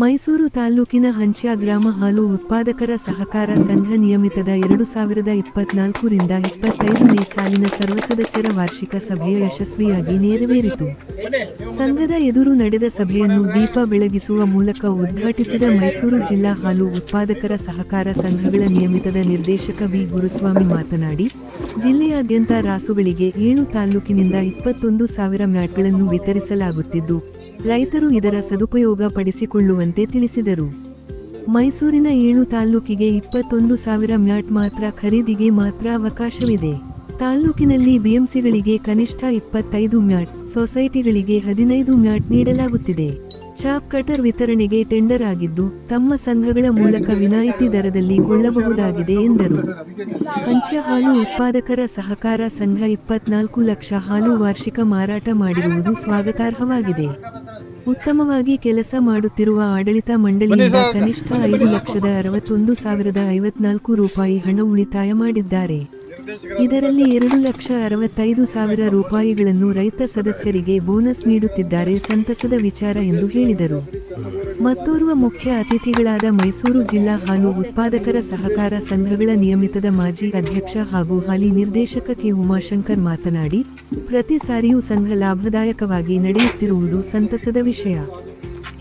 ಮೈಸೂರು ತಾಲ್ಲೂಕಿನ ಹಂಚ್ಯಾ ಗ್ರಾಮ ಹಾಲು ಉತ್ಪಾದಕರ ಸಹಕಾರ ಸಂಘ ನಿಯಮಿತದ ಎರಡು ಸಾವಿರದ ಇಪ್ಪತ್ನಾಲ್ಕರಿಂದ ಇಪ್ಪತ್ತೈದನೇ ಸಾಲಿನ ಸರ್ವಸದಸ್ಯರ ವಾರ್ಷಿಕ ಸಭೆಯ ಯಶಸ್ವಿಯಾಗಿ ನೆರವೇರಿತು. ಸಂಘದ ಎದುರು ನಡೆದ ಸಭೆಯನ್ನು ದೀಪ ಬೆಳಗಿಸುವ ಮೂಲಕ ಉದ್ಘಾಟಿಸಿದ ಮೈಸೂರು ಜಿಲ್ಲಾ ಹಾಲು ಉತ್ಪಾದಕರ ಸಹಕಾರ ಸಂಘಗಳ ನಿಯಮಿತದ ನಿರ್ದೇಶಕ ವಿ. ಗುರುಸ್ವಾಮಿ ಮಾತನಾಡಿ, ಜಿಲ್ಲೆಯಾದ್ಯಂತ ರಾಸುಗಳಿಗೆ ಏಳು ತಾಲ್ಲೂಕಿನಿಂದ ಇಪ್ಪತ್ತೊಂದು ಸಾವಿರ ಮ್ಯಾಟ್ಗಳನ್ನು ವಿತರಿಸಲಾಗುತ್ತಿದ್ದು ರೈತರು ಇದರ ಸದುಪಯೋಗ ಪಡಿಸಿಕೊಳ್ಳುವಂತೆ ತಿಳಿಸಿದರು. ಮೈಸೂರಿನ ಏಳು ತಾಲ್ಲೂಕಿಗೆ ಇಪ್ಪತ್ತೊಂದು ಸಾವಿರ ಮ್ಯಾಟ್ ಮಾತ್ರ ಖರೀದಿಗೆ ಮಾತ್ರ ಅವಕಾಶವಿದೆ. ತಾಲ್ಲೂಕಿನಲ್ಲಿ ಬಿಎಂಸಿಗಳಿಗೆ ಕನಿಷ್ಠ ಇಪ್ಪತ್ತೈದು ಮ್ಯಾಟ್, ಸೊಸೈಟಿಗಳಿಗೆ ಹದಿನೈದು ಮ್ಯಾಟ್ ನೀಡಲಾಗುತ್ತಿದೆ. ಚಾಪ್ ಕಟರ್ ವಿತರಣೆಗೆ ಟೆಂಡರ್ ಆಗಿದ್ದು, ತಮ್ಮ ಸಂಘಗಳ ಮೂಲಕ ವಿನಾಯಿತಿ ದರದಲ್ಲಿ ಕೊಳ್ಳಬಹುದಾಗಿದೆ ಎಂದರು. ಹಂಚ ಹಾಲು ಉತ್ಪಾದಕರ ಸಹಕಾರ ಸಂಘ ಇಪ್ಪತ್ನಾಲ್ಕು ಲಕ್ಷ ಹಾಲು ವಾರ್ಷಿಕ ಮಾರಾಟ ಮಾಡಿರುವುದು ಸ್ವಾಗತಾರ್ಹವಾಗಿದೆ. ಉತ್ತಮವಾಗಿ ಕೆಲಸ ಮಾಡುತ್ತಿರುವ ಆಡಳಿತ ಮಂಡಳಿಯಿಂದ ಕನಿಷ್ಠ ಐದು ಲಕ್ಷದ ಅರವತ್ತೊಂದು ಸಾವಿರದ ಐವತ್ನಾಲ್ಕು ರೂಪಾಯಿ ಹಣ ಉಳಿತಾಯ ಮಾಡಿದ್ದಾರೆ. ಇದರಲ್ಲಿ ಎರಡು ಲಕ್ಷ ಅರವತ್ತೈದು ಸಾವಿರ ರೂಪಾಯಿಗಳನ್ನು ರೈತ ಸದಸ್ಯರಿಗೆ ಬೋನಸ್ ನೀಡುತ್ತಿದ್ದಾರೆ ಸಂತಸದ ವಿಚಾರ ಎಂದು ಹೇಳಿದರು. ಮತ್ತೋರ್ವ ಮುಖ್ಯ ಅತಿಥಿಗಳಾದ ಮೈಸೂರು ಜಿಲ್ಲಾ ಹಾಲು ಉತ್ಪಾದಕರ ಸಹಕಾರ ಸಂಘಗಳ ನಿಯಮಿತದ ಮಾಜಿ ಅಧ್ಯಕ್ಷ ಹಾಗೂ ಹಾಲಿ ನಿರ್ದೇಶಕ ಕೆ. ಉಮಾಶಂಕರ್ ಮಾತನಾಡಿ, ಪ್ರತಿ ಸಾರಿಯೂ ಸಂಘ ಲಾಭದಾಯಕವಾಗಿ ನಡೆಯುತ್ತಿರುವುದು ಸಂತಸದ ವಿಷಯ.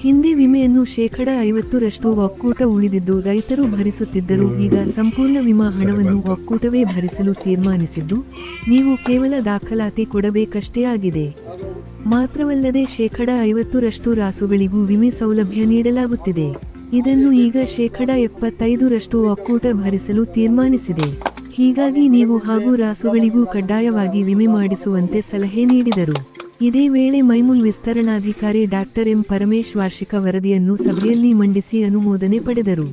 ಹಿಂದೆ ವಿಮೆಯನ್ನು ಶೇಕಡ ಐವತ್ತರಷ್ಟು ಒಕ್ಕೂಟ ಉಳಿದಿದ್ದು ರೈತರು ಭರಿಸುತ್ತಿದ್ದರು. ಈಗ ಸಂಪೂರ್ಣ ವಿಮಾ ಹಣವನ್ನು ಒಕ್ಕೂಟವೇ ಭರಿಸಲು ತೀರ್ಮಾನಿಸಿದ್ದು, ನೀವು ಕೇವಲ ದಾಖಲಾತಿ ಕೊಡಬೇಕಷ್ಟೇ ಆಗಿದೆ. ಮಾತ್ರವಲ್ಲದೆ ಶೇಕಡ ಐವತ್ತರಷ್ಟು ರಾಸುಗಳಿಗೂ ವಿಮೆ ಸೌಲಭ್ಯ ನೀಡಲಾಗುತ್ತಿದೆ. ಇದನ್ನು ಈಗ ಶೇಕಡ ಎಪ್ಪತ್ತೈದರಷ್ಟು ಒಕ್ಕೂಟ ಭರಿಸಲು ತೀರ್ಮಾನಿಸಿದೆ. ಹೀಗಾಗಿ ನೀವು ಹಾಗೂ ರಾಸುಗಳಿಗೂ ಕಡ್ಡಾಯವಾಗಿ ವಿಮೆ ಮಾಡಿಸುವಂತೆ ಸಲಹೆ ನೀಡಿದರು. ಇದೇ ವೇಳೆ ಮೈಮುಲ್ ವಿಸ್ತರಣಾಧಿಕಾರಿ ಡಾಕ್ಟರ್ ಎಂ ಪರಮೇಶ್ ವಾರ್ಷಿಕ ವರದಿಯನ್ನು ಸಭೆಯಲ್ಲಿ ಮಂಡಿಸಿ ಅನುಮೋದನೆ ಪಡೆದರು.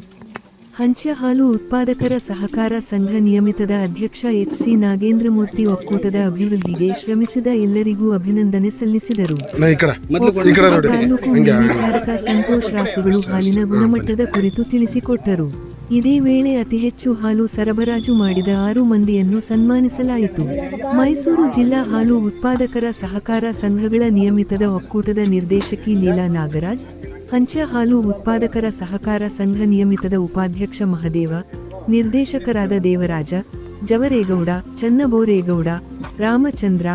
ಹಂಚ್ಯ ಹಾಲು ಉತ್ಪಾದಕರ ಸಹಕಾರ ಸಂಘ ನಿಯಮಿತದ ಅಧ್ಯಕ್ಷ ಎಚ್ ಸಿ ನಾಗೇಂದ್ರಮೂರ್ತಿ ಒಕ್ಕೂಟದ ಅಭಿವೃದ್ಧಿಗೆ ಶ್ರಮಿಸಿದ ಎಲ್ಲರಿಗೂ ಅಭಿನಂದನೆ ಸಲ್ಲಿಸಿದರು. ತಾಲೂಕು ಮೇಲ್ವಿಚಾರಕ ಸಂತೋಷ್ ರಾಸುಗಳು ಹಾಲಿನ ಗುಣಮಟ್ಟದ ಕುರಿತು ತಿಳಿಸಿಕೊಟ್ಟರು. ಇದೇ ವೇಳೆ ಅತಿ ಹೆಚ್ಚು ಹಾಲು ಸರಬರಾಜು ಮಾಡಿದ ಆರು ಮಂದಿಯನ್ನು ಸನ್ಮಾನಿಸಲಾಯಿತು. ಮೈಸೂರು ಜಿಲ್ಲಾ ಹಾಲು ಉತ್ಪಾದಕರ ಸಹಕಾರ ಸಂಘಗಳ ನಿಯಮಿತದ ಒಕ್ಕೂಟದ ನಿರ್ದೇಶಕಿ ನೀಲಾ ನಾಗರಾಜ್ ಹಂಚ ಹಾಲು ಉತ್ಪಾದಕರ ಸಹಕಾರ ಸಂಘ ನಿಯಮಿತದ ಉಪಾಧ್ಯಕ್ಷ ಮಹದೇವ, ನಿರ್ದೇಶಕರಾದ ದೇವರಾಜ, ಜವರೇಗೌಡ, ಚನ್ನಬೋರೇಗೌಡ, ರಾಮಚಂದ್ರ,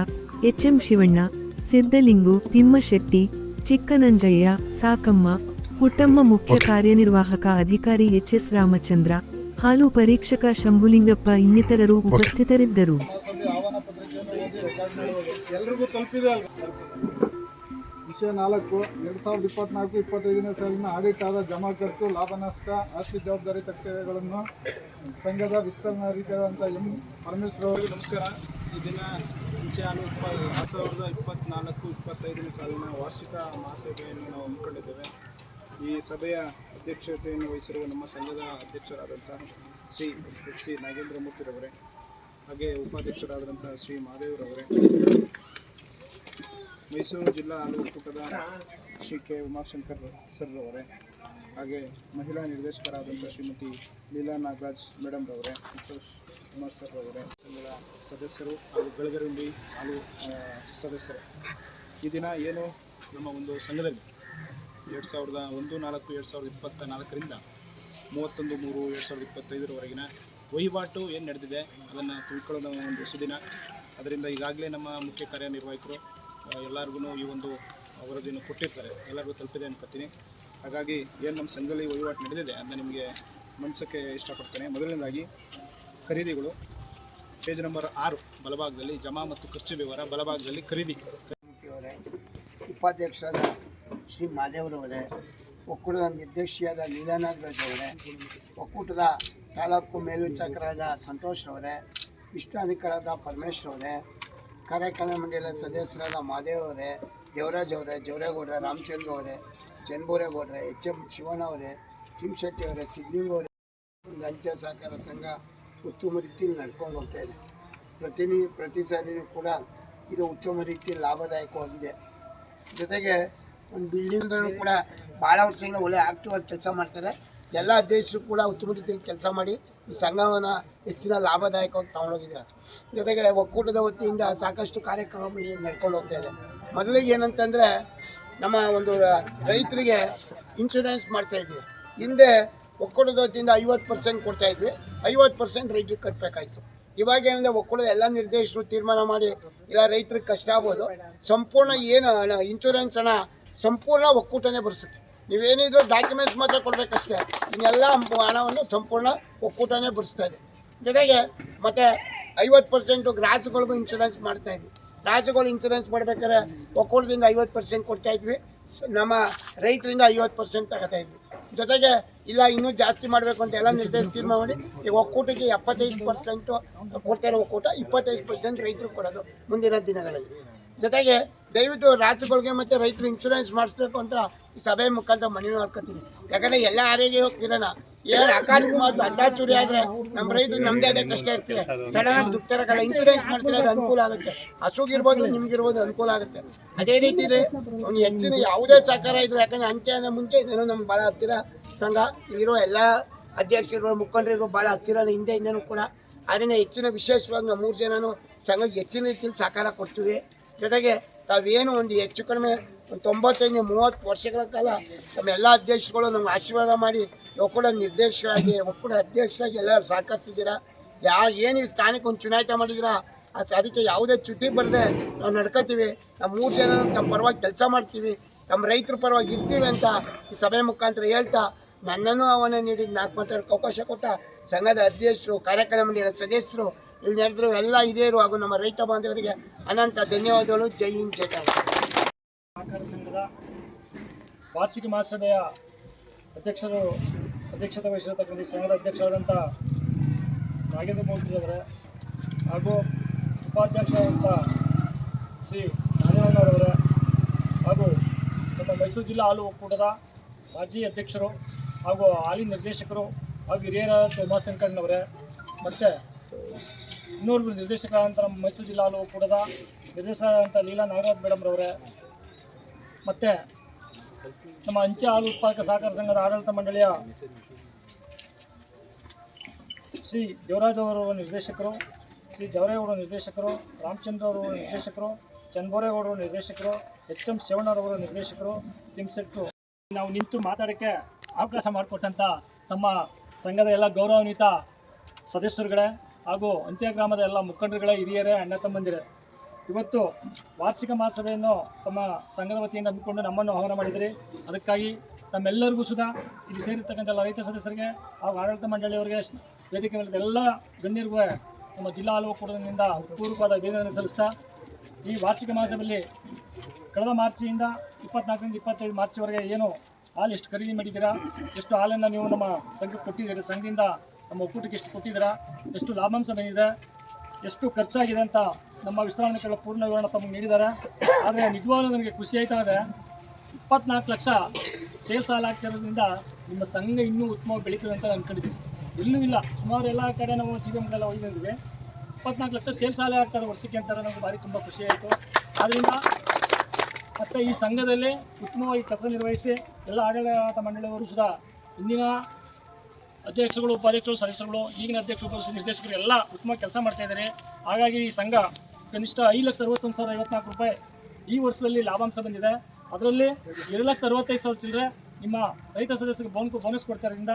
ಎಚ್ಎಂ ಶಿವಣ್ಣ ಸಿದ್ದಲಿಂಗು ತಿಮ್ಮಶೆಟ್ಟಿ, ಚಿಕ್ಕನಂಜಯ್ಯ, ಸಾಕಮ್ಮ ಪುಟ್ಟಮ್ಮ ಮುಖ್ಯ ಕಾರ್ಯನಿರ್ವಾಹಕ ಅಧಿಕಾರಿ ಎಚ್ ಎಸ್ ರಾಮಚಂದ್ರ ಹಾಲು ಪರೀಕ್ಷಕ ಶಂಭುಲಿಂಗಪ್ಪ ಇನ್ನಿತರರು ಉಪಸ್ಥಿತರಿದ್ದರು. ವಿಷಯ ನಾಲ್ಕು ಎರಡು ಸಾವಿರದ ಇಪ್ಪತ್ನಾಲ್ಕು ಇಪ್ಪತ್ತೈದನೇ ಸಾಲಿನ ಆಡಿಟ್ ಆದ ಜಮಾ ಖರ್ಚು ಲಾಭ ನಷ್ಟ ಆಸ್ತಿ ಜವಾಬ್ದಾರಿ ತಟ್ಟೆಗಳನ್ನು ಸಂಘದ ವಿಸ್ತರಣಾಧಿಕಾರಂತ ಎಂ ಪರಮೇಶ್ವರ್ ಅವರಿಗೆ ನಮಸ್ಕಾರ. ಈ ದಿನ ಮುಂಚೆ ಹಾಲು ಉತ್ಪಾದ ಎರಡು ಸಾವಿರದ ಇಪ್ಪತ್ನಾಲ್ಕು ಇಪ್ಪತ್ತೈದನೇ ಸಾಲಿನ ವಾರ್ಷಿಕ ಮಹಾಸಭೆಯನ್ನು ನಾವು ಹಮ್ಮಿಕೊಂಡಿದ್ದೇವೆ. ಈ ಸಭೆಯ ಅಧ್ಯಕ್ಷತೆಯನ್ನು ವಹಿಸಿರುವ ನಮ್ಮ ಸಂಘದ ಅಧ್ಯಕ್ಷರಾದಂತಹ ಶ್ರೀ ಎಚ್ ಸಿ ನಾಗೇಂದ್ರ ಮೂರ್ತಿರವರೇ ಹಾಗೆ ಉಪಾಧ್ಯಕ್ಷರಾದಂತಹ ಶ್ರೀ ಮಹಾದೇವರವರೇ ಮೈಸೂರು ಜಿಲ್ಲಾ ಹಾಲು ಒಕ್ಕೂಟದ ಶ್ರೀ ಕೆ ಉಮಾಶಂಕರ್ ಸರ್ ರವರೇ, ಹಾಗೆ ಮಹಿಳಾ ನಿರ್ದೇಶಕರಾದಂಥ ಶ್ರೀಮತಿ ಲೀಲಾ ನಾಗರಾಜ್ ಮೇಡಮ್ ರವರೇ, ಸಂತೋಷ್ ಕುಮಾರ್ ಸರ್ ರವರೇ, ಸಂಘದ ಸದಸ್ಯರು ಹಾಗೂ ಬೆಳಗರುಂಡಿ ಹಾಲು ಸದಸ್ಯರು. ಈ ದಿನ ಏನು ನಮ್ಮ ಒಂದು ಸಂಘದಲ್ಲಿ ಎರಡು ಸಾವಿರದ ಒಂದು, ನಾಲ್ಕು, ಎರಡು ಸಾವಿರದ ಇಪ್ಪತ್ತ ನಾಲ್ಕರಿಂದ ಮೂವತ್ತೊಂದು, ಮೂರು, ಎರಡು ಸಾವಿರದ ಇಪ್ಪತ್ತೈದರವರೆಗಿನ ವಹಿವಾಟು ಏನು ನಡೆದಿದೆ ಅದನ್ನು ತಿಳ್ಕೊಳ್ಳೋದ ಒಂದು ಸುದಿನ ಅದರಿಂದ ಈಗಾಗಲೇ ನಮ್ಮ ಮುಖ್ಯ ಕಾರ್ಯನಿರ್ವಾಹಕರು ಎಲ್ಲರಿಗೂ ಈ ಒಂದು ವರದಿಯನ್ನು ಕೊಟ್ಟಿರ್ತಾರೆ. ಎಲ್ಲರಿಗೂ ತಲುಪಿದೆ ಅನ್ಕೋತೀನಿ. ಹಾಗಾಗಿ ಏನು ನಮ್ಮ ಸಂಘದಲ್ಲಿ ವಹಿವಾಟು ನಡೆದಿದೆ ಅಂತ ನಿಮಗೆ ಮನಸ್ಸಕ್ಕೆ ಇಷ್ಟಪಡ್ತೇನೆ. ಮೊದಲನೇದಾಗಿ ಖರೀದಿಗಳು. ಪೇಜ್ ನಂಬರ್ ಆರು, ಬಲಭಾಗದಲ್ಲಿ ಜಮಾ ಮತ್ತು ಖರ್ಚು ವಿವರ ಬಲಭಾಗದಲ್ಲಿ ಖರೀದಿ. ಉಪಾಧ್ಯಕ್ಷರಾದ ಶ್ರೀ ಮಾದೇವರವರೇ ಒಕ್ಕೂಟದ ನಿರ್ದೇಶಿಯಾದ ಲೀಲಾ ನಾಗರಾಜ್ ಅವರೇ, ಒಕ್ಕೂಟದ ತಾಲೂಕು ಮೇಲ್ವಿಚಾರಕರಾದ ಸಂತೋಷ್ ಅವರೇ, ಇಷ್ಟಾಧಿಕಾರದ ಪರಮೇಶ್ವರ್ ಅವರೇ ಕಾರ್ಯಕ್ರಮ ಮಂಡಳಿಯ ಸದಸ್ಯರಾದ ಮಾದೇವರೇ ದೇವರಾಜ್ ಅವರೇ ಜವರೇಗೌಡ್ರೆ ರಾಮಚಂದ್ರ ಅವರೇ, ಚನ್ನಬೋರೇಗೌಡ್ರೆ ಎಚ್ ಎಂ ಶಿವಣ್ಣ ಅವರೇ ಚಿಂಶೆಟ್ಟಿ ಅವರೇ ಸಿದ್ಲಿಂಗ ಅವರೇ ಅಂಚೆ ಸಹಕಾರ ಸಂಘ ಉತ್ತಮ ರೀತಿಯಲ್ಲಿ ನಡ್ಕೊಂಡು ಹೋಗ್ತಾ ಇದೆ. ಪ್ರತಿನಿ ಪ್ರತಿ ಸಾರಿನೂ ಕೂಡ ಇದು ಉತ್ತಮ ರೀತಿಯಲ್ಲಿ ಲಾಭದಾಯಕವಾಗಿದೆ. ಜೊತೆಗೆ ಒಂದು ಬಿಲ್ಡಿಂಗ್ಗಳು ಕೂಡ ಭಾಳ ವರ್ಷದಿಂದ ಒಳ್ಳೆ ಆಕ್ಟಿವ್ ಆಗಿ ಕೆಲಸ ಮಾಡ್ತಾರೆ. ಎಲ್ಲ ಅಧ್ಯಕ್ಷರು ಕೂಡ ಉತ್ತಮ ರೀತಿಯಲ್ಲಿ ಕೆಲಸ ಮಾಡಿ ಈ ಸಂಘವನ್ನು ಹೆಚ್ಚಿನ ಲಾಭದಾಯಕವಾಗಿ ತಗೊಂಡೋಗಿದ್ದಾರೆ. ಜೊತೆಗೆ ಒಕ್ಕೂಟದ ವತಿಯಿಂದ ಸಾಕಷ್ಟು ಕಾರ್ಯಕ್ರಮಗಳು ನಡ್ಕೊಂಡು ಹೋಗ್ತಾ ಇದೆ. ಮೊದಲಿಗೆ ಏನಂತಂದರೆ ನಮ್ಮ ಒಂದು ರೈತರಿಗೆ ಇನ್ಶೂರೆನ್ಸ್ ಮಾಡ್ತಾ ಇದ್ವಿ. ಹಿಂದೆ ಒಕ್ಕೂಟದ ವತಿಯಿಂದ ಐವತ್ತು ಪರ್ಸೆಂಟ್ ಕೊಡ್ತಾ ಇದ್ವಿ. ಐವತ್ತು ಪರ್ಸೆಂಟ್ ರೈತರಿಗೆ ಕಟ್ಟಬೇಕಾಯ್ತು ಇವಾಗ ಏನಂದರೆ ಒಕ್ಕೂಟದ ಎಲ್ಲ ನಿರ್ದೇಶಕರು ತೀರ್ಮಾನ ಮಾಡಿ ಇಲ್ಲ ರೈತರಿಗೆ ಕಷ್ಟ ಆಗ್ಬೋದು. ಸಂಪೂರ್ಣ ಏನು ಇನ್ಶೂರೆನ್ಸ್ ಹಣ ಸಂಪೂರ್ಣ ಒಕ್ಕೂಟನೇ ಬರೆಸುತ್ತೆ. ನೀವೇನಿದ್ರು ಡಾಕ್ಯುಮೆಂಟ್ಸ್ ಮಾತ್ರ ಕೊಡಬೇಕಷ್ಟೇ. ಇನ್ನೆಲ್ಲ ಹಣವನ್ನು ಸಂಪೂರ್ಣ ಒಕ್ಕೂಟನೇ ಬರ್ಸ್ತಾ ಇದೆ. ಜೊತೆಗೆ ಮತ್ತು ಐವತ್ತು ಪರ್ಸೆಂಟು ಗ್ರಾಸಗಳಿಗೂ ಇನ್ಶೂರೆನ್ಸ್ ಮಾಡ್ತಾ ಇದ್ವಿ. ರಾಸುಗಳು ಇನ್ಶೂರೆನ್ಸ್ ಮಾಡ್ಬೇಕಾದ್ರೆ ಒಕ್ಕೂಟದಿಂದ ಐವತ್ತು ಪರ್ಸೆಂಟ್ ಕೊಡ್ತಾ ಇದ್ವಿ. ನಮ್ಮ ರೈತರಿಂದ ಐವತ್ತು ಪರ್ಸೆಂಟ್ ತಗೋತಾ ಇದ್ವಿ. ಜೊತೆಗೆ ಇಲ್ಲ, ಇನ್ನೂ ಜಾಸ್ತಿ ಮಾಡಬೇಕು ಅಂತ ಎಲ್ಲ ನಿರ್ಧಾರ ತೀರ್ಮಾನ ಮಾಡಿ, ಈಗ ಒಕ್ಕೂಟಕ್ಕೆ ಎಪ್ಪತ್ತೈದು ಪರ್ಸೆಂಟು ಕೊಡ್ತಾ ಇರೋ ಒಕ್ಕೂಟ ಇಪ್ಪತ್ತೈದು ಪರ್ಸೆಂಟ್ ರೈತರು ಕೊಡೋದು ಮುಂದಿನ ದಿನಗಳಲ್ಲಿ. ಜೊತೆಗೆ ದಯವಿಟ್ಟು ರಾಜ್ಯಗಳಿಗೆ ಮತ್ತು ರೈತರು ಇನ್ಶೂರೆನ್ಸ್ ಮಾಡಿಸ್ಬೇಕು ಅಂತ ಈ ಸಭೆ ಮುಖಾಂತರ ಮನವಿ ಮಾಡ್ಕೊತೀನಿ. ಯಾಕಂದರೆ ಎಲ್ಲ ಆರೋಗ್ಯ ಹೋಗ್ತಿರೋಣ ಏನು ಅಕಾಲಿಕ ಮಾತು ಅಡ್ಡಾಚೂರಿ ಆದರೆ ನಮ್ಮ ರೈತರು ನಮ್ಮದೇ ಅದೇ ಕಷ್ಟ ಇರ್ತದೆ. ಸಡನ್ ಆಗಿ ದುಡ್ಡು ತರಕಲ್ಲ ಇನ್ಶೂರೆನ್ಸ್ ಮಾಡ್ತಿರೋದು ಅನುಕೂಲ ಆಗುತ್ತೆ. ಹಸುಗಿರ್ಬೋದು ನಿಮ್ಗಿರ್ಬೋದು ಅನುಕೂಲ ಆಗುತ್ತೆ. ಅದೇ ರೀತಿ ಅವ್ನು ಹೆಚ್ಚಿನ ಯಾವುದೇ ಸಹಕಾರ ಇದ್ರು, ಯಾಕಂದ್ರೆ ಅಂಚೆ ಅಂದ್ರೆ ಮುಂಚೆ ಇದೇನೋ ನಮ್ಗೆ ಭಾಳ ಹತ್ತಿರ ಸಂಘ ಇಲ್ಲಿರೋ ಎಲ್ಲ ಅಧ್ಯಕ್ಷರು, ಮುಖಂಡರಿಗೂ ಭಾಳ ಹತ್ತಿರ ಹಿಂದೆ ಹಿಂದೆನೂ ಕೂಡ. ಅದರಿಂದ ಹೆಚ್ಚಿನ ವಿಶೇಷವಾಗಿ ನಮ್ಮ ಮೂರು ಜನನು ಸಂಘಕ್ಕೆ ಹೆಚ್ಚಿನ ರೀತಿಯಲ್ಲಿ ಸಹಕಾರ ಕೊಡ್ತೀವಿ. ಜೊತೆಗೆ ತಾವೇನು ಒಂದು ಹೆಚ್ಚು ಕಡಿಮೆ ಒಂದು ತೊಂಬತ್ತೈದು, ಮೂವತ್ತು ವರ್ಷಗಳ ಕಾಲ ತಮ್ಮ ಎಲ್ಲ ಅಧ್ಯಕ್ಷಗಳು ನಮ್ಗೆ ಆಶೀರ್ವಾದ ಮಾಡಿ ಒಕ್ಕೂಟ ನಿರ್ದೇಶಕರಾಗಿ ಒಕ್ಕೂಟ ಅಧ್ಯಕ್ಷರಾಗಿ ಎಲ್ಲರೂ ಸಹಕರಿಸಿದ್ದೀರಾ? ಯಾ, ಏನು ಈ ಸ್ಥಾನಕ್ಕೆ ಒಂದು ಚುನಾಯಿತ ಮಾಡಿದಿರಾ ಅದಕ್ಕೆ ಯಾವುದೇ ಚುಟ್ಟಿ ಬರದೆ ನಾವು ನಡ್ಕೋತೀವಿ. ನಮ್ಮ ಮೂರು ಜನ ನಮ್ಮ ಪರವಾಗಿ ಕೆಲಸ ಮಾಡ್ತೀವಿ. ನಮ್ಮ ರೈತರ ಪರವಾಗಿ ಇರ್ತೀವಿ ಅಂತ ಈ ಸಭೆ ಮುಖಾಂತರ ಹೇಳ್ತಾ, ನನ್ನನ್ನು ಅವನ ನೀಡಿದ ನಾಲ್ಕು ಮಾತಾಡೋಕ್ಕೆ ಅವಕಾಶ ಕೊಟ್ಟ ಸಂಘದ ಅಧ್ಯಕ್ಷರು ಕಾರ್ಯಕ್ರಮ ಸದಸ್ಯರು ಇಲ್ಲಿ ನಡೆದ್ರು ಎಲ್ಲ ಹಿರಿಯರು ಹಾಗೂ ನಮ್ಮ ರೈತ ಬಾಂಧವರಿಗೆ ಅನಂತ ಧನ್ಯವಾದಗಳು ಜೈ ಹಿಂದ್, ಜೈ ಕರ್ನಾಟಕ. ಸಹಕಾರ ಸಂಘದ ವಾರ್ಷಿಕ ಮಹಾಸಭೆಯ ಅಧ್ಯಕ್ಷರು, ಅಧ್ಯಕ್ಷತೆ ವಹಿಸಿರತಕ್ಕಂಥ ಸಂಘದ ಅಧ್ಯಕ್ಷರಾದಂಥ ನಾಗೇಂದ್ರ ಮೂರ್ತಿ ಅವರೇ ಹಾಗೂ ಉಪಾಧ್ಯಕ್ಷರಾದಂಥ ಶ್ರೀ ನಾಗೇಂದ್ರವರೇ ಹಾಗೂ ನಮ್ಮ ಮೈಸೂರು ಜಿಲ್ಲಾ ಹಾಲು ಒಕ್ಕೂಟದ ಮಾಜಿ ಅಧ್ಯಕ್ಷರು ಹಾಗೂ ಹಾಲಿ ನಿರ್ದೇಶಕರು ಹಾಗೂ ಹಿರಿಯರಾದ ಉಮಾಶಂಕರ್ನವರೇ, ಮತ್ತು ಇನ್ನೋರ್ವರು ನಿರ್ದೇಶಕರಾದಂಥ ನಮ್ಮ ಮೈಸೂರು ಜಿಲ್ಲಾ ಹಲವು ಕೂಡದ ನಿರ್ದೇಶಕರಾದಂಥ ಲೀಲಾ ನಾಗರಾಜ್ ಮೇಡಮ್ರವರೇ ಮತ್ತು ನಮ್ಮ ಅಂಚೆ ಹಾಲು ಉತ್ಪಾದಕ ಸಹಕಾರ ಸಂಘದ ಆಡಳಿತ ಮಂಡಳಿಯ ಶ್ರೀ ದೇವರಾಜ್ ಅವರು ನಿರ್ದೇಶಕರು, ಶ್ರೀ ಜವರೇಗೌಡ ನಿರ್ದೇಶಕರು, ರಾಮಚಂದ್ರ ಅವರು ನಿರ್ದೇಶಕರು ಚನ್ಬೋರೇಗೌಡರು ನಿರ್ದೇಶಕರು, ಎಚ್ ಎಂ ಶಿವಣ್ಣರವರು ನಿರ್ದೇಶಕರು, ತಿಮ್ಸೆಟ್ಟು. ನಾವು ನಿಂತು ಮಾತಾಡೋಕ್ಕೆ ಅವಕಾಶ ಮಾಡಿಕೊಟ್ಟಂಥ ನಮ್ಮ ಸಂಘದ ಎಲ್ಲ ಗೌರವಾನ್ವಿತ ಸದಸ್ಯರುಗಳೇ ಹಾಗೂ ಅಂಚೆ ಗ್ರಾಮದ ಎಲ್ಲ ಮುಖಂಡರುಗಳ ಹಿರಿಯರೇ, ಅಣ್ಣ ತಮ್ಮಂದಿರೇ, ಇವತ್ತು ವಾರ್ಷಿಕ ಮಹಾಸಭೆಯನ್ನು ತಮ್ಮ ಸಂಘದ ವತಿಯಿಂದ ಹಮ್ಮಿಕೊಂಡು ನಮ್ಮನ್ನು ಆಹ್ವಾನ ಮಾಡಿದಿರಿ. ಅದಕ್ಕಾಗಿ ನಮ್ಮೆಲ್ಲರಿಗೂ ಸುಧಾ ಇಲ್ಲಿ ಸೇರಿರ್ತಕ್ಕಂಥ ಎಲ್ಲ ರೈತ ಸದಸ್ಯರಿಗೆ ಹಾಗೂ ಆಡಳಿತ ಮಂಡಳಿಯವರಿಗೆ ವೇದಿಕೆ ಮೇಲೆ ಎಲ್ಲ ಗಣ್ಯರಿಗೂ ನಮ್ಮ ಜಿಲ್ಲಾ ಹಾಲು ಕೂಡದಿಂದ ಪೂರ್ವಕವಾದ ಅಭಿನಂದನೆ ಸಲ್ಲಿಸ್ತಾ, ಈ ವಾರ್ಷಿಕ ಮಹಾಸಭೆಯಲ್ಲಿ ಕಳೆದ ಮಾರ್ಚಿಯಿಂದ ಇಪ್ಪತ್ನಾಲ್ಕರಿಂದ ಇಪ್ಪತ್ತೈದು ಮಾರ್ಚ್ವರೆಗೆ ಏನು ಹಾಲು ಎಷ್ಟು ಖರೀದಿ ಮಾಡಿದ್ದೀರಾ, ಎಷ್ಟು ಹಾಲನ್ನು ನೀವು ನಮ್ಮ ಸಂಘಕ್ಕೆ ಕೊಟ್ಟಿದ್ದೀರಿ, ಸಂಘದಿಂದ ನಮ್ಮ ಒಕ್ಕೂಟಕ್ಕೆ ಎಷ್ಟು ಕೊಟ್ಟಿದ್ದೀರಾ, ಎಷ್ಟು ಲಾಭಾಂಶ ಬಂದಿದೆ ಎಷ್ಟು ಖರ್ಚಾಗಿದೆ ಅಂತ ನಮ್ಮ ವಿಸ್ತರಣೆಗಳ ಪೂರ್ಣ ವಿವರಣ ತಮಗೆ ನೀಡಿದ್ದಾರೆ. ಆದರೆ ನಿಜವಾಗ್ಲೂ ನನಗೆ ಖುಷಿ ಆಯ್ತಾ ಇದೆ, ಇಪ್ಪತ್ನಾಲ್ಕು ಲಕ್ಷ ಸೇಲ್ ಸಾಲ ಆಗ್ತಿರೋದ್ರಿಂದ ನಿಮ್ಮ ಸಂಘ ಇನ್ನೂ ಉತ್ತಮವಾಗಿ ಬೆಳೀತದೆ ಅಂತ ಅನ್ಕೊಂಡಿದ್ದೀವಿ ಇಲ್ಲೂ ಇಲ್ಲ, ಸುಮಾರು ಎಲ್ಲ ಕಡೆ ನಾವು ಜಿ ಬಿ ಹೋಗಿ ಹೋಗಿದ್ದೀವಿ ಇಪ್ಪತ್ನಾಲ್ಕು ಲಕ್ಷ ಸೇಲ್ ಸಾಲ ಆಗ್ತಾರೆ ವರ್ಷಕ್ಕೆ ಅಂತಾರೆ ನಮಗೆ ಭಾರಿ ತುಂಬ ಖುಷಿ ಆಯಿತು. ಆದ್ದರಿಂದ ಮತ್ತು ಈ ಸಂಘದಲ್ಲಿ ಉತ್ತಮವಾಗಿ ಕೆಲಸ ನಿರ್ವಹಿಸಿ ಎಲ್ಲ ಆಡಳಿತ ಮಂಡಳಿಯವರು ಸುಧಾ ಇಂದಿನ ಅಧ್ಯಕ್ಷಗಳು ಉಪಾಧ್ಯಕ್ಷರು ಸದಸ್ಯರುಗಳು, ಈಗಿನ ಅಧ್ಯಕ್ಷರು ಉಪಾಧ್ಯಕ್ಷರು ನಿರ್ದೇಶಕರು ಎಲ್ಲ ಉತ್ತಮ ಕೆಲಸ ಮಾಡ್ತಾ ಇದ್ದಾರೆ. ಹಾಗಾಗಿ ಈ ಸಂಘ ಕನಿಷ್ಠ ಐದು ಲಕ್ಷ ಅರವತ್ತೊಂದು ಸಾವಿರ ಐವತ್ನಾಲ್ಕು ರೂಪಾಯಿ ಈ ವರ್ಷದಲ್ಲಿ ಲಾಭಾಂಶ ಬಂದಿದೆ. ಅದರಲ್ಲಿ ಎರಡು ಲಕ್ಷ ಅರವತ್ತೈದು ಸಾವಿರ ಚಿಲ್ಲರೆ ನಿಮ್ಮ ರೈತ ಸದಸ್ಯರಿಗೆ ಬೋನ್ ಬೋನಸ್ ಕೊಡ್ತಾರಿಂದ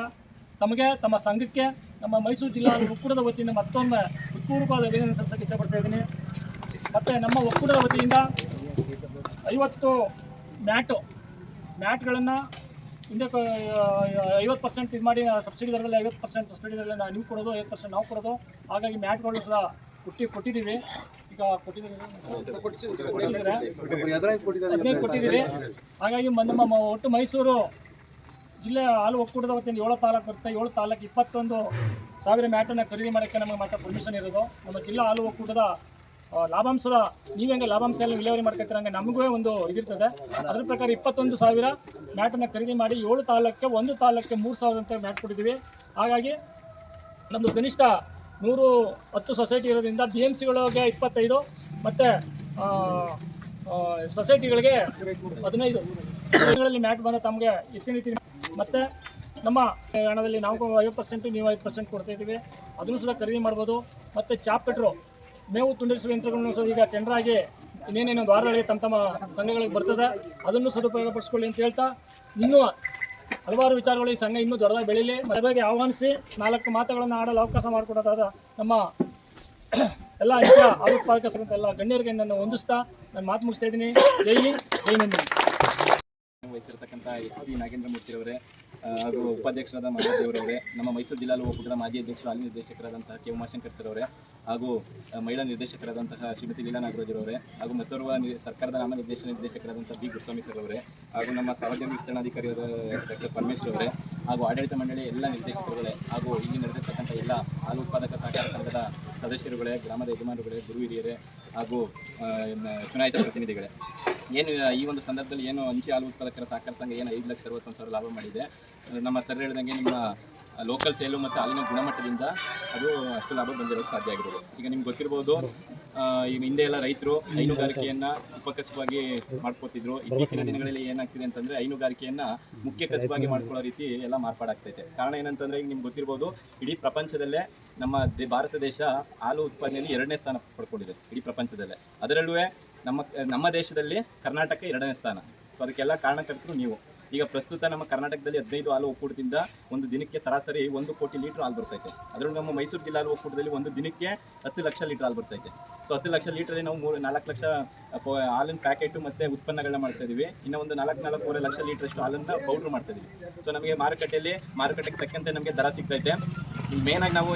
ತಮಗೆ ತಮ್ಮ ಸಂಘಕ್ಕೆ, ನಮ್ಮ ಮೈಸೂರು ಜಿಲ್ಲಾ ಒಕ್ಕೂಟದ ವತಿಯಿಂದ ಮತ್ತೊಮ್ಮೆ ಹೃತ್ಪೂರ್ವಕವಾದ ಅಭಿನಂದನೆ ಸಲ್ಲಿಸಕ್ಕೆ ಇಷ್ಟಪಡ್ತಾ ಇದ್ದೀನಿ. ಮತ್ತು ನಮ್ಮ ಒಕ್ಕೂಟದ ವತಿಯಿಂದ ಐವತ್ತು ಮ್ಯಾಟು ಮ್ಯಾಟ್ಗಳನ್ನು ಹಿಂದೆ ಐವತ್ತು ಪರ್ಸೆಂಟ್ ಇದು ಮಾಡಿ ಸಬ್ಸಿಡಿ ದರದಲ್ಲಿ ಐವತ್ತು ಪರ್ಸೆಂಟ್ ಸಬ್ಸಿಡಿ ದರದಲ್ಲಿ ನಾವು ನೀವು ಕೊಡೋದು ಐವತ್ತು ಪರ್ಸೆಂಟ್ ನಾವು ಕೊಡೋದು. ಹಾಗಾಗಿ ಮ್ಯಾಟ್ಗಳು ಸಹ ಕೊಟ್ಟು ಕೊಟ್ಟಿದ್ದೀವಿ. ಈಗ ಕೊಟ್ಟಿದ್ದೀವಿ. ಕೊಟ್ಟಿದ್ದೀವಿ ಹಾಗಾಗಿ ನಮ್ಮ ಒಟ್ಟು ಮೈಸೂರು ಜಿಲ್ಲೆ ಹಾಲು ಒಕ್ಕೂಟದ ವತಿಯಿಂದ ಏಳು ತಾಲೂಕು ಬರುತ್ತೆ. ಏಳು ತಾಲೂಕು ಇಪ್ಪತ್ತೊಂದು ಸಾವಿರ ಮ್ಯಾಟನ್ನು ಖರೀದಿ ಮಾಡೋಕ್ಕೆ ನಮಗೆ ಮಾತ್ರ ಪರ್ಮಿಷನ್ ಇರೋದು. ನಮ್ಮ ಜಿಲ್ಲಾ ಹಾಲು ಒಕ್ಕೂಟದ ಲಾಭಾಂಶದ, ನೀವು ಹೆಂಗೆ ಲಾಭಾಂಶ ಎಲ್ಲ ವಿಲೇವರಿ ಮಾಡ್ಕೊತೀರ ಹಂಗೆ ನಮಗೂ ಒಂದು ಇದಿರ್ತದೆ. ಅದ್ರ ಪ್ರಕಾರ ಇಪ್ಪತ್ತೊಂದು ಸಾವಿರ ಮ್ಯಾಟನ್ನು ಖರೀದಿ ಮಾಡಿ ಏಳು ತಾಲೂಕಿಗೆ ಒಂದು ತಾಲೂಕಿಗೆ ಮೂರು ಅಂತ ಮ್ಯಾಟ್ ಕೊಟ್ಟಿದ್ದೀವಿ. ಹಾಗಾಗಿ ನಮ್ಮದು ಕನಿಷ್ಠ ನೂರು ಹತ್ತು ಸೊಸೈಟಿ ಇರೋದ್ರಿಂದ ಬಿ ಎಂ ಸಿಗಳಿಗೆ ಇಪ್ಪತ್ತೈದು, ಮತ್ತು ಸೊಸೈಟಿಗಳಿಗೆ ಹದಿನೈದು ಗಳಲ್ಲಿ ಮ್ಯಾಟ್ ಬಂದ ತಮಗೆ ಹೆಚ್ಚಿನ ರೀತಿ ಮತ್ತು ನಮ್ಮ ಹಣದಲ್ಲಿ ನಾವು ಐವತ್ತು ಪರ್ಸೆಂಟು, ನೀವು ಐದು ಪರ್ಸೆಂಟ್ ಕೊಡ್ತಾ ಇದ್ದೀವಿ. ಅದನ್ನು ಸಹ ಖರೀದಿ ಮಾಡ್ಬೋದು. ಮತ್ತು ಚಾಪ್ ಕಟ್ರು ಮೇವು ತುಂಡರಿಸುವ ಯಂತ್ರಗಳನ್ನು ಈಗ ಟೆಂಡರ್ ಆಗಿ ಇನ್ನೇನೇನು ವಾರಗಳಿಗೆ ತಮ್ಮ ತಮ್ಮ ಸಂಘಗಳಿಗೆ ಬರ್ತದೆ. ಅದನ್ನು ಸದುಪಯೋಗ ಪಡಿಸ್ಕೊಳ್ಳಿ ಅಂತ ಹೇಳ್ತಾ ಇನ್ನೂ ಹಲವಾರು ವಿಚಾರಗಳು ಈ ಸಂಘ ಇನ್ನೂ ದೊಡ್ಡದಾಗಿ ಬೆಳೀಲಿ. ಮದುವೆಗೆ ಆಹ್ವಾನಿಸಿ ನಾಲ್ಕು ಮಾತುಗಳನ್ನು ಆಡಲು ಅವಕಾಶ ಮಾಡಿಕೊಡೋದಾದ ನಮ್ಮ ಎಲ್ಲ ನಿಜ ಆವಿಷ್ಕಾರಕ ಸಂಘದ ಎಲ್ಲ ಗಣ್ಯರಿಗೆ ನಾನು ಹೊಂದಿಸ್ತಾ ನಾನು ಮಾತು ಮುಗಿಸ್ತಾ ಇದ್ದೀನಿ. ಜೈ ಜೈ ನಂದಿನಿ ವಹಿಸಿರ್ತಕ್ಕಂಥ ಎಸ್ ಪಿ ನಾಗೇಂದ್ರ ಮೂರ್ತಿರವರೇ ಹಾಗೂ ಉಪಾಧ್ಯಕ್ಷರಾದ ಮಹಾದೇವರವರೇ ನಮ್ಮ ಮೈಸೂರು ಜಿಲ್ಲಾ ಒಕ್ಕೂಟದ ಮಾಜಿ ಅಧ್ಯಕ್ಷರು, ಹಾಲಿ ನಿರ್ದೇಶಕರಾದಂತಹ ಕೆ ಉಮಾಶಂಕರ್ ಸರ್ ಅವರೇ, ಹಾಗೂ ಮಹಿಳಾ ನಿರ್ದೇಶಕರಾದಂತಹ ಶ್ರೀಮತಿ ಲೀಲಾ ನಾಗರಾಜರವರೇ ಹಾಗೂ ಮತ್ತೊರ್ವ ಸರ್ಕಾರದ ನಾಮ ನಿರ್ದೇಶನ ನಿರ್ದೇಶಕರಾದಂತಹ ಬಿ ಗುರುಸ್ವಾಮಿ ಸರ್ ಅವರೇ, ಹಾಗೂ ನಮ್ಮ ಸಾರ್ವಜನಿಕ ವಿಸ್ತರಣಾಧಿಕಾರಿಯಾದ ಡಾಕ್ಟರ್ ಪರಮೇಶ್ವರ್ ಅವರೇ, ಹಾಗೂ ಆಡಳಿತ ಮಂಡಳಿ ಎಲ್ಲ ನಿರ್ದೇಶಕರುಗಳೇ, ಹಾಗೂ ಇಲ್ಲಿ ನಡೆದಿರ್ತಕ್ಕಂಥ ಎಲ್ಲ ಹಾಲು ಉತ್ಪಾದಕ ಸಹಕಾರ ಸಂಘದ ಸದಸ್ಯರುಗಳೇ, ಗ್ರಾಮದ ಯಜಮಾನರುಗಳೇ, ಗುರು ಹಿರಿಯರೇ, ಹಾಗೂ ಚುನಾಯಿತ ಪ್ರತಿನಿಧಿಗಳೇ. ಏನು, ಈ ಒಂದು ಸಂದರ್ಭದಲ್ಲಿ ಏನು ಅಂಚೆ ಹಾಲು ಉತ್ಪಾದಕರ ಸಹಕಾರ ಸಂಘ ಏನು ಐದು ಲಕ್ಷ ಅರವತ್ತೊಂದು ಸಾವಿರ ಲಾಭ ಮಾಡಿದೆ. ನಮ್ಮ ಸರ್ ಹೇಳಿದಂಗೆ ನಿಮ್ಮ ಲೋಕಲ್ ಸೇಲು ಮತ್ತು ಹಾಲಿನ ಗುಣಮಟ್ಟದಿಂದ ಅದು ಅಷ್ಟು ಲಾಭ ಬಂದಿರೋದು ಸಾಧ್ಯ ಆಗಿರೋದು ಈಗ ನಿಮ್ಗೆ ಗೊತ್ತಿರ್ಬೋದು ಈ ಹಿಂದೆ ಎಲ್ಲ ರೈತರು ಹೈನುಗಾರಿಕೆಯನ್ನ ಉಪಕಸವಾಗಿ ಮಾಡ್ಕೋತಿದ್ರು. ಇತ್ತೀಚಿನ ದಿನಗಳಲ್ಲಿ ಏನಾಗ್ತಿದೆ ಅಂತಂದ್ರೆ ಹೈನುಗಾರಿಕೆಯನ್ನ ಮುಖ್ಯ ಕಸುಬಾಗಿ ಮಾಡ್ಕೊಳ್ಳೋ ರೀತಿ ಎಲ್ಲ ಮಾರ್ಪಾಡಾಗ್ತೈತೆ. ಕಾರಣ ಏನಂತಂದ್ರೆ ಈಗ ನಿಮ್ಗೆ ಗೊತ್ತಿರ್ಬೋದು, ಇಡೀ ಪ್ರಪಂಚದಲ್ಲೇ ನಮ್ಮ ಭಾರತ ದೇಶ ಹಾಲು ಉತ್ಪಾದನೆಯಲ್ಲಿ ಎರಡನೇ ಸ್ಥಾನ ಪಡ್ಕೊಂಡಿದೆ, ಇಡೀ ಪ್ರಪಂಚದಲ್ಲೇ. ಅದರಲ್ಲೂ ನಮ್ಮ ನಮ್ಮ ದೇಶದಲ್ಲಿ ಕರ್ನಾಟಕ ಎರಡನೇ ಸ್ಥಾನ. ಸೊ ಅದಕ್ಕೆಲ್ಲ ಕಾರಣಕರ್ತರು ನೀವು. ಈಗ ಪ್ರಸ್ತುತ ನಮ್ಮ ಕರ್ನಾಟಕದಲ್ಲಿ ಹದಿನೈದು ಹಾಲು ಒಕ್ಕೂಟದಿಂದ ಒಂದು ದಿನಕ್ಕೆ ಸರಾಸರಿ ಒಂದು ಕೋಟಿ ಲೀಟರ್ ಹಾಲು ಬರ್ತೈತೆ. ಅದರಲ್ಲಿ ನಮ್ಮ ಮೈಸೂರು ಜಿಲ್ಲಾ ಹಾಲು ಒಕ್ಕೂಟದಲ್ಲಿ ಒಂದು ದಿನಕ್ಕೆ ಹತ್ತು ಲಕ್ಷ ಲೀಟರ್ ಹಾಲು ಬರ್ತೈತೆ. ಸೊ ಹತ್ತು ಲಕ್ಷ ಲೀಟರಲ್ಲಿ ನಾವು ಮೂರು ನಾಲ್ಕು ಲಕ್ಷ ಹಾಲಿನ ಪ್ಯಾಕೆಟು ಮತ್ತು ಉತ್ಪನ್ನಗಳನ್ನ ಮಾಡ್ತಾ ಇದೀವಿ. ಇನ್ನು ಒಂದು ನಾಲ್ಕು, ನಾಲ್ಕೂವರೆ ಲಕ್ಷ ಲೀಟರ್ ಅಷ್ಟು ಹಾಲನ್ನು ಪೌಡ್ರ್ ಮಾಡ್ತಾ ಇದೀವಿ. ಸೊ ನಮಗೆ ಮಾರುಕಟ್ಟೆಯಲ್ಲಿ, ಮಾರುಕಟ್ಟೆಗೆ ತಕ್ಕಂತೆ ನಮಗೆ ದರ ಸಿಗ್ತೈತೆ. ಮೇನ್ ಆಗಿ ನಾವು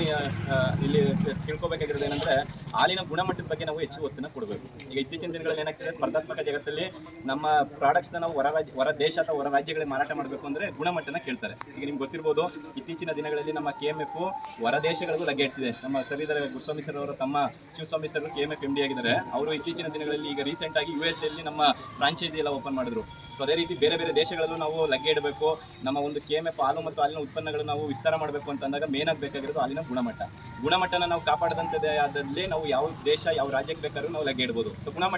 ಇಲ್ಲಿ ತಿಳ್ಕೊಬೇಕಾಗಿರೋದು ಏನಂದ್ರೆ, ಹಾಲಿನ ಗುಣಮಟ್ಟದ ಬಗ್ಗೆ ನಾವು ಹೆಚ್ಚು ಒತ್ತನ್ನು ಕೊಡಬೇಕು. ಈಗ ಇತ್ತೀಚಿನ ದಿನಗಳಲ್ಲಿ ಏನಾಗ್ತದೆ, ಸ್ಪರ್ಧಾತ್ಮಕ ಜಗತ್ತಲ್ಲಿ ನಮ್ಮ ಪ್ರಾಡಕ್ಟ್ಸ್ನ ನಾವು ಹೊರ ರಾಜ್ಯ, ಹೊರ ದೇಶ ಅಥವಾ ಹೊರ ರಾಜ್ಯಗಳಿಗೆ ಮಾರಾಟ ಮಾಡಬೇಕು ಅಂದ್ರೆ ಗುಣಮಟ್ಟನ ಕೇಳ್ತಾರೆ. ಈಗ ನಿಮ್ಗೆ ಗೊತ್ತಿರ್ಬೋದು, ಇತ್ತೀಚಿನ ದಿನಗಳಲ್ಲಿ ನಮ್ಮ ಕೆ ಎಂ ಎಫ್ ಹೊರ ದೇಶಗಳಿಗೂ ಲಗ್ಗೆ ಇಡ್ತಿದೆ ನಮ್ಮ ಸರಿಧರ ಇದ್ದಾರೆ ಗುರುಸ್ವಾಮಿ ಸರ್ ಅವರು ತಮ್ಮ Shivaswamy sir K M F M D ಆಗಿದ್ದಾರೆ. ಅವರು ಇತ್ತೀಚಿನ ದಿನಗಳಲ್ಲಿ ಈಗ ರೀಸೆಂಟ್ ಆಗಿ ಯು ಎಸ್ ಎಲ್ಲಿ ನಮ್ಮ ಫ್ರಾಂಚೈಸಿ ಎಲ್ಲ ಓಪನ್ ಮಾಡಿದ್ರು. ಸೊ ಅದೇ ರೀತಿ ಬೇರೆ ಬೇರೆ ದೇಶಗಳಲ್ಲೂ ನಾವು ಲಗ್ಗೆ ಇಡಬೇಕು. ನಮ್ಮ ಒಂದು ಕೆ ಎಂ ಎಫ್ ಹಾಲು ಮತ್ತು ಅಲ್ಲಿನ ಉತ್ಪನ್ನಗಳು ನಾವು ವಿಸ್ತಾರ ಮಾಡಬೇಕು ಅಂತ ಅಂದಾಗ ಮೇನ್ ಆಗಿ ಬೇಕಾಗಿರೋದು ಹಾಲಿನ ಗುಣಮಟ್ಟ. ಗುಣಮಟ್ಟನ ನಾವು ಕಾಪಾಡದಂತದೇ ಆದಲ್ಲಿ ನಾವು ಯಾವ ದೇಶ, ಯಾವ ರಾಜ್ಯಕ್ಕೆ ಬೇಕಾದ್ರೂ ನಾವು ಲಗ್ಗೆ ಇಡ್ಬೋದು. ಸೊ ಗುಣಮಟ್ಟ